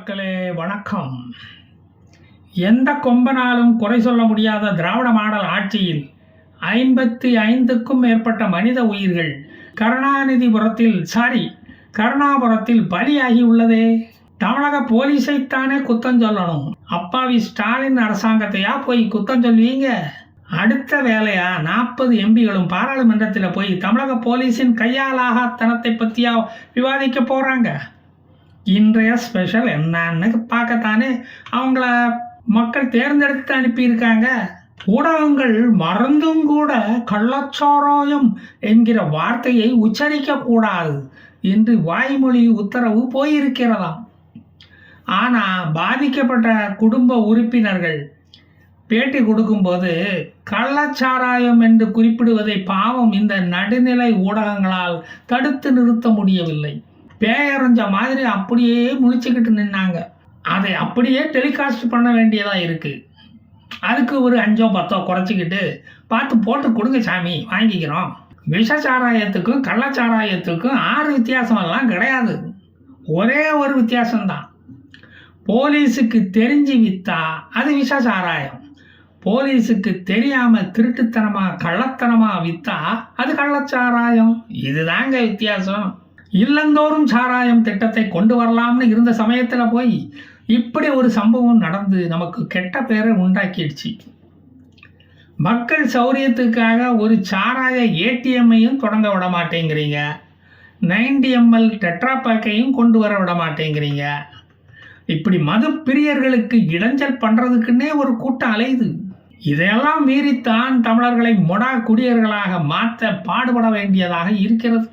மக்களே வணக்கம். எந்த கொம்பனாலும் குறை சொல்ல முடியாத திராவிட மாடல் ஆட்சியில் ஐம்பத்தி ஐந்துக்கும் மேற்பட்ட மனித உயிர்கள் கருணாநிதிபுரத்தில் சாரி கருணாபுரத்தில் பலியாகி உள்ளதே. தமிழக போலீஸைத்தானே குத்தம் சொல்லணும். அப்பாவி ஸ்டாலின் அரசாங்கத்தையா போய் குத்தம் சொல்வீங்க? அடுத்த வேலையா? நாற்பது எம்பிகளும் பாராளுமன்றத்தில் போய் தமிழக போலீஸின் கையாலாகத்தனத்தை பற்றியா விவாதிக்க போகிறாங்க இன்றைய ஸ்பெஷல் என்னன்னு பார்க்கத்தானே? அவங்கள மக்கள் தேர்ந்தெடுத்து அனுப்பியிருக்காங்க. ஊடகங்கள் மறந்தும் கூட கள்ளச்சாராயம் என்கிற வார்த்தையை உச்சரிக்கக்கூடாது என்று வாய்மொழி உத்தரவு போயிருக்கிறதாம். ஆனால் பாதிக்கப்பட்ட குடும்ப உறுப்பினர்கள் பேட்டி கொடுக்கும்போது கள்ளச்சாராயம் என்று குறிப்பிடுவதை பாவம் இந்த நடுநிலை ஊடகங்களால் தடுத்து நிறுத்த முடியவில்லை. பேயறிஞ்ச மாதிரி அப்படியே முழிச்சுக்கிட்டு நின்னாங்க. அதை அப்படியே டெலிகாஸ்ட் பண்ண வேண்டியதாக இருக்குது அதுக்கு ஒரு அஞ்சோ பத்தோ குறைச்சிக்கிட்டு பார்த்து போட்டு கொடுங்க சாமி வாங்கிக்கிறோம். விஷ சாராயத்துக்கும் கள்ளச்சாராயத்துக்கும் ஆறு வித்தியாசமெல்லாம் கிடையாது. ஒரே ஒரு வித்தியாசம்தான். போலீஸுக்கு தெரிஞ்சு விற்றா அது விஷ சாராயம் போலீஸுக்கு தெரியாமல் திருட்டுத்தனமாக கள்ளத்தனமாக விற்றா அது கள்ளச்சாராயம். இதுதாங்க வித்தியாசம். இல்லந்தோறும் சாராயம் திட்டத்தை கொண்டு வரலாம்னு இருந்த சமயத்தில் போய் இப்படி ஒரு சம்பவம் நடந்து நமக்கு கெட்ட பேரை உண்டாக்கிடுச்சு. மக்கள் சௌரியத்துக்காக ஒரு சாராய ஏடிஎம்மையும் தொடங்க விட மாட்டேங்கிறீங்க. நைன்டி எம்எல் டெட்ரா பேக்கையும் கொண்டு வர விட மாட்டேங்கிறீங்க. இப்படி மது பிரியர்களுக்கு இடைஞ்சல் பண்ணுறதுக்குன்னே ஒரு கூட்டம் அலையுது. இதையெல்லாம் மீறித்தான் தமிழர்களை மொடா குடியர்களாக மாற்ற பாடுபட வேண்டியதாக இருக்கிறது.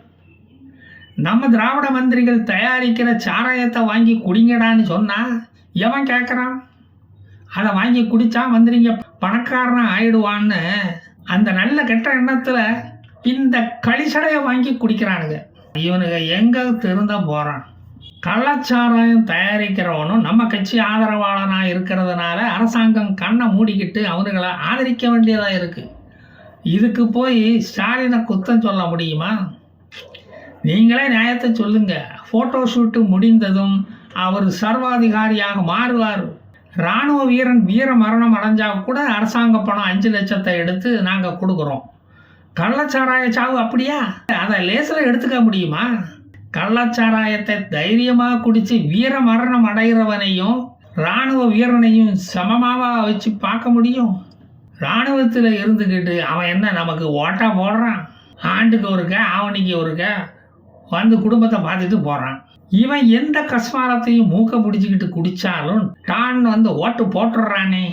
நம்ம திராவிட மந்திரிகள் தயாரிக்கிற சாராயத்தை வாங்கி குடிங்கடான்னு சொன்னால் எவன் கேட்குறான் அதை வாங்கி குடித்தா மந்திரிங்க பணக்காரனாக ஆயிடுவான்னு அந்த நல்ல கெட்ட எண்ணத்தில் இந்த களிசடையை வாங்கி குடிக்கிறானுங்க. இவனுங்க எங்கே திருந்த போகிறான் கள்ளச்சாராயம் தயாரிக்கிறவனும் நம்ம கட்சி ஆதரவாளனாக இருக்கிறதுனால அரசாங்கம் கண்ணை மூடிக்கிட்டு அவனுங்களை ஆதரிக்க வேண்டியதாக இருக்குது இதுக்கு போய் ஸ்டாலினை குத்தம் சொல்ல முடியுமா? நீங்களே நியாயத்தை சொல்லுங்க. ஃபோட்டோ ஷூட்டு முடிந்ததும் அவர் சர்வாதிகாரியாக மாறுவார். இராணுவ வீரன் வீர மரணம் அடைஞ்சால் கூட அரசாங்க பணம் அஞ்சு லட்சத்தை எடுத்து நாங்கள் கொடுக்குறோம். கள்ளச்சாராய சாவு அப்படியா? அதை லேசில் எடுத்துக்க முடியுமா? கள்ளச்சாராயத்தை தைரியமாக குடித்து வீர மரணம் அடைகிறவனையும் இராணுவ வீரனையும் சமமாவா வச்சு பார்க்க முடியும்? இராணுவத்தில் இருந்துக்கிட்டு அவன் என்ன நமக்கு ஓட்டா போடுறான்? ஆண்டுக்கு ஒருக்க ஆவணிக்கு ஒருக்க வந்து குடும்பத்தை பார்த்துட்டு போகிறான் இவன் எந்த கஸ்மாரத்தையும் மூக்க பிடிச்சிக்கிட்டு குடித்தாலும் டான் வந்து ஓட்டு போட்டுடுறானே.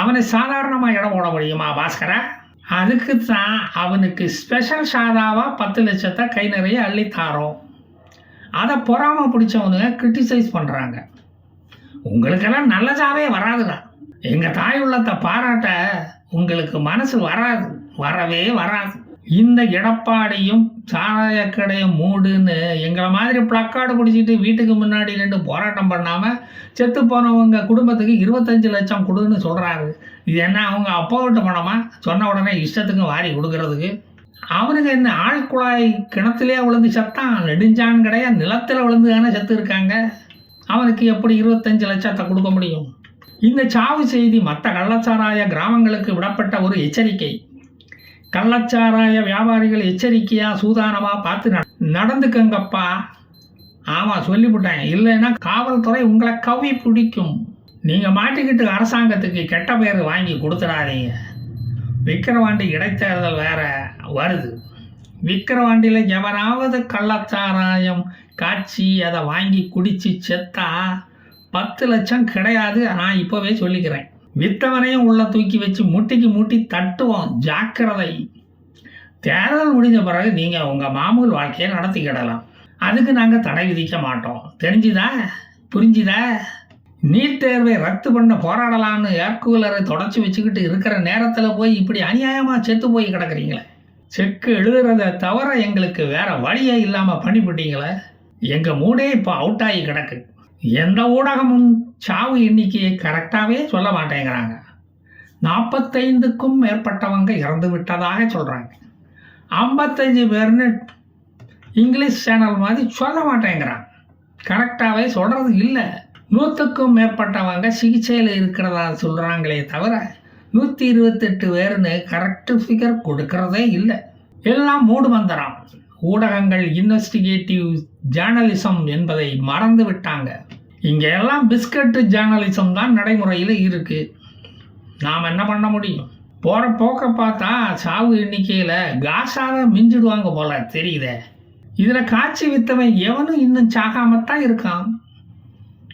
அவனை சாதாரணமாக இடம் போட முடியுமா பாஸ்கரா? அதுக்கு தான் அவனுக்கு ஸ்பெஷல் சாதாவாக பத்து லட்சத்தை கை நிறைய அள்ளித்தாரோம் அதை பொறாம பிடிச்சவனுங்க கிரிட்டிசைஸ் பண்ணுறாங்க உங்களுக்கெல்லாம் நல்லதாகவே வராதுடா. எங்கள் தாய் உள்ளத்தை பாராட்ட உங்களுக்கு மனசு வராது வரவே வராது. இந்த எடப்பாடியும் சாராயக்கடையும் மூடுன்னு எங்களை மாதிரி பிளக்கார்டு பிடிச்சிட்டு வீட்டுக்கு முன்னாடி ரெண்டு போராட்டம் பண்ணாமல் செத்து போனவங்க குடும்பத்துக்கு இருபத்தஞ்சு லட்சம் கொடுன்னு சொல்கிறாரு இது என்ன அவங்க அப்போ விட்டு பணமா? சொன்ன உடனே இஷ்டத்துக்கு வாரி கொடுக்கறதுக்கு. அவனுக்கு என்ன ஆழ்குழாய் கிணத்துலேயே விழுந்து செத்தான்? நெடுஞ்சான் கிடையாது நிலத்தில் விழுந்து தானே செத்து இருக்காங்க அவனுக்கு எப்படி இருபத்தஞ்சு லட்சத்தை கொடுக்க முடியும்? இந்த சாவு செய்தி மற்ற கள்ளச்சாராய கிராமங்களுக்கு விடப்பட்ட ஒரு எச்சரிக்கை. கள்ளச்சாராய வியாபாரிகள் எச்சரிக்கையாக சூதானமாக பார்த்து நட நடந்துக்கங்கப்பா. ஆமாம் சொல்லிவிட்டேன். இல்லைன்னா காவல்துறை உங்களை கவி பிடிக்கும். நீங்கள் மாட்டிக்கிட்டு அரசாங்கத்துக்கு கெட்ட பேர் வாங்கி கொடுத்துடாதீங்க. விக்கிரவாண்டி இடைத்தேர்தல் வேற வருது. விக்கிரவாண்டியில் எவனாவது கள்ளச்சாராயம் காய்ச்சி அதை வாங்கி குடித்து செத்தா பத்து லட்சம் கிடையாது. நான் இப்போவே சொல்லிக்கிறேன். வித்தவனையும் உள்ள தூக்கி வச்சு முட்டிக்கு முட்டி தட்டுவோம். ஜாக்கிரதை. தேர்தல் முடிஞ்ச பிறகு நீங்கள் உங்கள் மாமூல் வாழ்க்கையை நடத்திக்கிடலாம் அதுக்கு நாங்கள் தடை விதிக்க மாட்டோம். தெரிஞ்சுதா? புரிஞ்சுதா? நீட் தேர்வை ரத்து பண்ண போராடலாம்னு ஏர்கூலரை தொடச்சி வச்சுக்கிட்டு இருக்கிற நேரத்தில் போய் இப்படி அநியாயமாக செத்து போய் கிடக்குறீங்களே. செக்கு எழுதுறத தவிர எங்களுக்கு வேற வழியே இல்லாமல் பண்ணிவிட்டீங்களே. எங்கள் மூடே இப்போ அவுட் ஆகி கிடக்கு. எந்த ஊடகமும் சாவு எண்ணிக்கையை கரெக்டாகவே சொல்ல மாட்டேங்கிறாங்க. நாற்பத்தைந்துக்கும் மேற்பட்டவங்க இறந்து விட்டதாக சொல்கிறாங்க ஐம்பத்தஞ்சு பேர்னு இங்கிலீஷ் சேனல் மாதிரி சொல்ல மாட்டேங்கிறான் கரெக்டாகவே சொல்கிறது இல்லை. நூற்றுக்கும் மேற்பட்டவங்க சிகிச்சையில் இருக்கிறதா சொல்கிறாங்களே தவிர நூற்றி இருபத்தெட்டு பேர்னு கரெக்டு ஃபிகர் கொடுக்கறதே இல்லை. எல்லாம் மூடு மந்திரம். ஊடகங்கள் இன்வெஸ்டிகேட்டிவ் ஜேர்னலிசம் என்பதை மறந்து விட்டாங்க. இங்கே எல்லாம் பிஸ்கட்டு ஜேர்னலிசம் தான் நடைமுறையில் இருக்குது நாம் என்ன பண்ண முடியும்? போகிற போக்க பார்த்தா சாவு எண்ணிக்கையில் காசாக மிஞ்சிடுவாங்க போல தெரியுதே? இதில் காய்ச்சி வித்தவன் எவனும் இன்னும் சாகாமத்தான் இருக்கான்.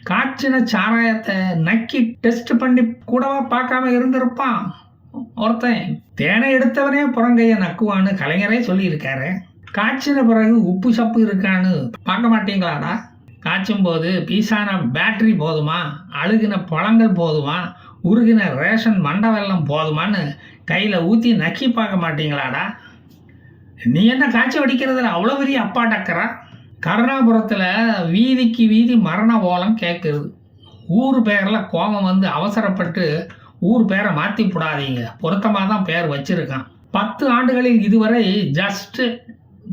காய்ச்சின சாராயத்தை நக்கி டெஸ்ட் பண்ணி கூடவா பார்க்காம இருந்திருப்பான். ஒருத்தன் தேனை எடுத்தவனே புறங்கையை நக்குவான்னு கலைஞரே சொல்லியிருக்காரு. காய்ச்சின பிறகு உப்பு சப்பு இருக்கான்னு பார்க்க மாட்டீங்களாடா? காய்ச்சும் போது பீசான பேட்டரி போதுமா? அழுகின பழங்கள் போதுமா? உருகின ரேஷன் மண்டை வெள்ளம் போதுமான்னு கையில் ஊற்றி நக்கி பார்க்க மாட்டீங்களாடா? நீ என்ன காய்ச்சி வடிக்கிறதுல அவ்வளோ பெரிய அப்பா டக்கரா? கருணாபுரத்தில் வீதிக்கு வீதி மரண ஓலம் கேட்குறது ஊர் பேரில் கோபம் வந்து அவசரப்பட்டு ஊர் பேரை மாற்றி விடாதீங்க பொருத்தமாக தான் பேர் வச்சுருக்கான். பத்து ஆண்டுகளில் இதுவரை ஜஸ்ட்டு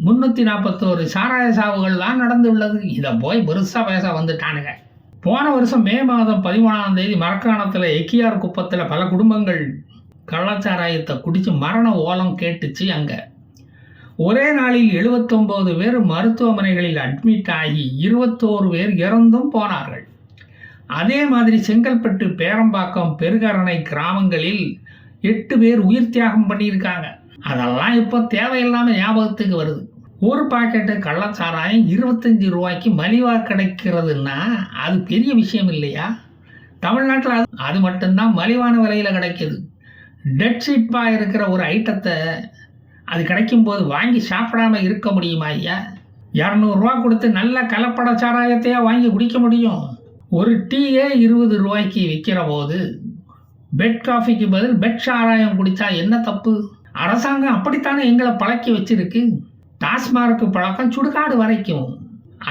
முந்நூற்றி நாற்பத்தோரு சாராய சாவுகள் தான் நடந்துள்ளது. இதை போய் பெருசாக பேச வந்துட்டானுங்க. போன வருஷம் மே மாதம் பதிமூணாம் தேதி மரக்காணத்தில் எக்கியார் குப்பத்தில் பல குடும்பங்கள் கள்ளச்சாராயத்தை குடித்து மரண ஓலம் கேட்டுச்சு அங்கே. ஒரே நாளில் 79 பேர் மருத்துவமனைகளில் அட்மிட் ஆகி இருபத்தோரு பேர் இறந்தும் போனார்கள். அதே மாதிரி செங்கல்பட்டு பேரம்பாக்கம் பெருகரணை கிராமங்களில் எட்டு பேர் உயிர் தியாகம் பண்ணியிருக்காங்க. அதெல்லாம் இப்போ தேவையில்லாமல் ஞாபகத்துக்கு வருது. ஒரு பாக்கெட்டு கள்ளச்சாராயம் இருபத்தஞ்சி ரூபாய்க்கு மலிவாக கிடைக்கிறதுன்னா அது பெரிய விஷயம் இல்லையா? தமிழ்நாட்டில் அது அது மட்டும்தான் மலிவான விலையில் கிடைக்கிது. டெட்ஷீட்பாக இருக்கிற ஒரு ஐட்டத்தை அது கிடைக்கும்போது வாங்கி சாப்பிடாம இருக்க முடியுமா ஐயா? இரநூறுவா கொடுத்து நல்ல கலப்பட சாராயத்தையாக வாங்கி குடிக்க முடியும்? ஒரு டீயே இருபது ரூபாய்க்கு விற்கிற போது பெட் காஃபிக்கு பதில் பெட் சாராயம் குடித்தா என்ன தப்பு? அரசாங்கம் அப்படித்தானே எங்களை பழக்கி வச்சிருக்கு? டாஸ்மார்க்கு பழக்கம் சுடுகாடு வரைக்கும்.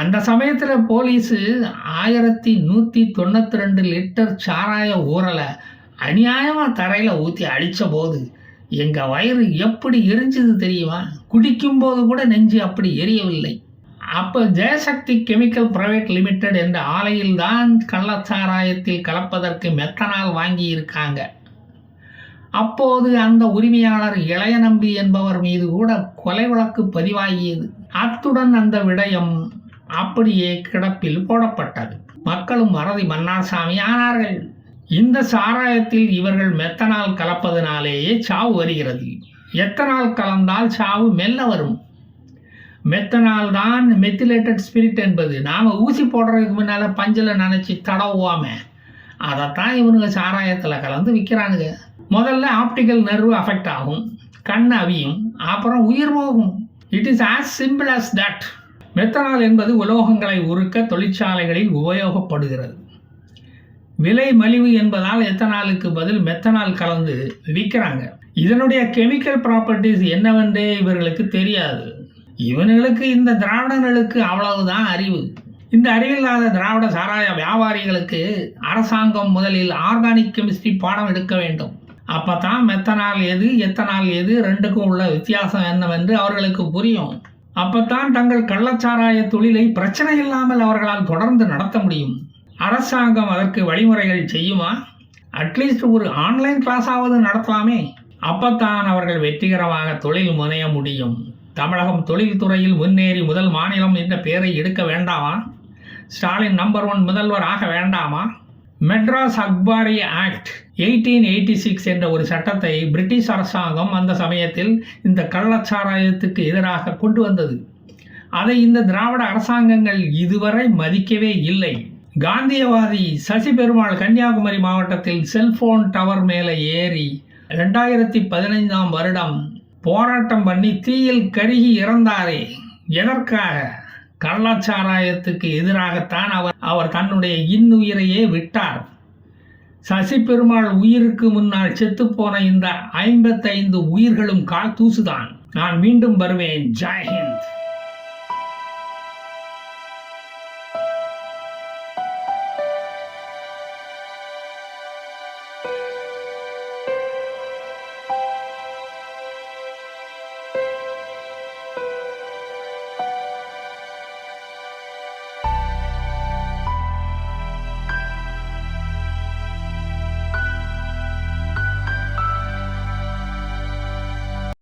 அந்த சமயத்தில் போலீஸு ஆயிரத்தி நூற்றி தொண்ணூற்றி ரெண்டு லிட்டர் சாராய ஊறலை அநியாயமாக தரையில் ஊற்றி அழித்த போது எங்கள் வயிறு எப்படி எரிஞ்சது தெரியுமா? குடிக்கும்போது கூட நெஞ்சு அப்படி எரியவில்லை. அப்போ ஜெயசக்தி கெமிக்கல் பிரைவேட் லிமிடெட் என்ற ஆலையில்தான் கள்ளச்சாராயத்தில் கலப்பதற்கு மெத்தனால் வாங்கி இருக்காங்க அப்போது அந்த உரிமையாளர் இளைய நம்பி என்பவர் மீது கூட கொலை வழக்கு பதிவாகியது. அத்துடன் அந்த விடயம் அப்படியே கிடப்பில் போடப்பட்டது. மக்களும் மறதி மன்னார்சாமி ஆனார்கள். இந்த சாராயத்தில் இவர்கள் மெத்தனால் கலப்பதனாலேயே சாவு வருகிறது. எத்தனால் கலந்தால் சாவு மெல்ல வரும். மெத்தனால் தான் மெத்திலேட்டட் ஸ்பிரிட் என்பது. நாம் ஊசி போடுறதுக்கு முன்னால் பஞ்சில் நினச்சி தடவுவாம அதைத்தான் இவனுங்க சாராயத்தில் கலந்து விற்கிறானுங்க முதல்ல ஆப்டிக்கல் நர்வு அஃபெக்ட் ஆகும் கண் அவியும் அப்புறம் உயிர் போகும். It is as simple as that methanol என்பது உலோகங்களை உருக்க தொழிற்சாலைகளில் உபயோகப்படுகிறது. விலை மலிவு என்பதால் எத்தனாலுக்கு பதில் மெத்தனால் கலந்து விற்கிறாங்க. இதனுடைய கெமிக்கல் ப்ராப்பர்ட்டிஸ் என்னவென்றே இவர்களுக்கு தெரியாது. இவனுங்களுக்கு இந்த திராவிடங்களுக்கு அவ்வளவுதான் அறிவு. இந்த அறிவில்லாத திராவிட சாராய வியாபாரிகளுக்கு அரசாங்கம் முதலில் ஆர்கானிக் கெமிஸ்ட்ரி பாடம் எடுக்க வேண்டும். அப்போ தான் மெத்தனால் எது எத்தனால் எது ரெண்டுக்கும் உள்ள வித்தியாசம் என்னவென்று அவர்களுக்கு புரியும். அப்பத்தான் தங்கள் கள்ளச்சாராய தொழிலை பிரச்சனை இல்லாமல் அவர்களால் தொடர்ந்து நடத்த முடியும். அரசாங்கம் அதற்கு வழிமுறைகள் செய்யுமா? அட்லீஸ்ட் ஒரு ஆன்லைன் கிளாஸாவது நடத்தலாமே. அப்பத்தான் அவர்கள் வெற்றிகரமாக தொழில் முனைய முடியும். தமிழகம் தொழில்துறையில் முன்னேறி முதல் மாநிலம் என்ற பெயரை எடுக்க வேண்டாமா? ஸ்டாலின் நம்பர் ஒன் முதல்வர் ஆக வேண்டாமா? மெட்ராஸ் அக்பாரி ஆக்ட் எயிட்டீன் எயிட்டி சிக்ஸ் என்ற ஒரு சட்டத்தை பிரிட்டிஷ் அரசாங்கம் அந்த சமயத்தில் இந்த கள்ளச்சாராயத்துக்கு எதிராக கொண்டு வந்தது. அதை இந்த திராவிட அரசாங்கங்கள் இதுவரை மதிக்கவே இல்லை. காந்தியவாதி சசி பெருமாள் கன்னியாகுமரி மாவட்டத்தில் செல்போன் டவர் மேலே ஏறி ரெண்டாயிரத்தி பதினைந்தாம் வருடம் போராட்டம் பண்ணி தீயில் கருகி இறந்தாரே. எதற்காக? கள்ளச்சாராயத்துக்கு எதிராகத்தான் அவர் அவர் தன்னுடைய இன்னுயிரையே விட்டார். சசி பெருமாள் உயிருக்கு முன்னால் செத்துப்போன இந்த ஐம்பத்தைந்து உயிர்களும் கால் தூசுதான். நான் மீண்டும் வருவேன். ஜெய்ஹிந்த்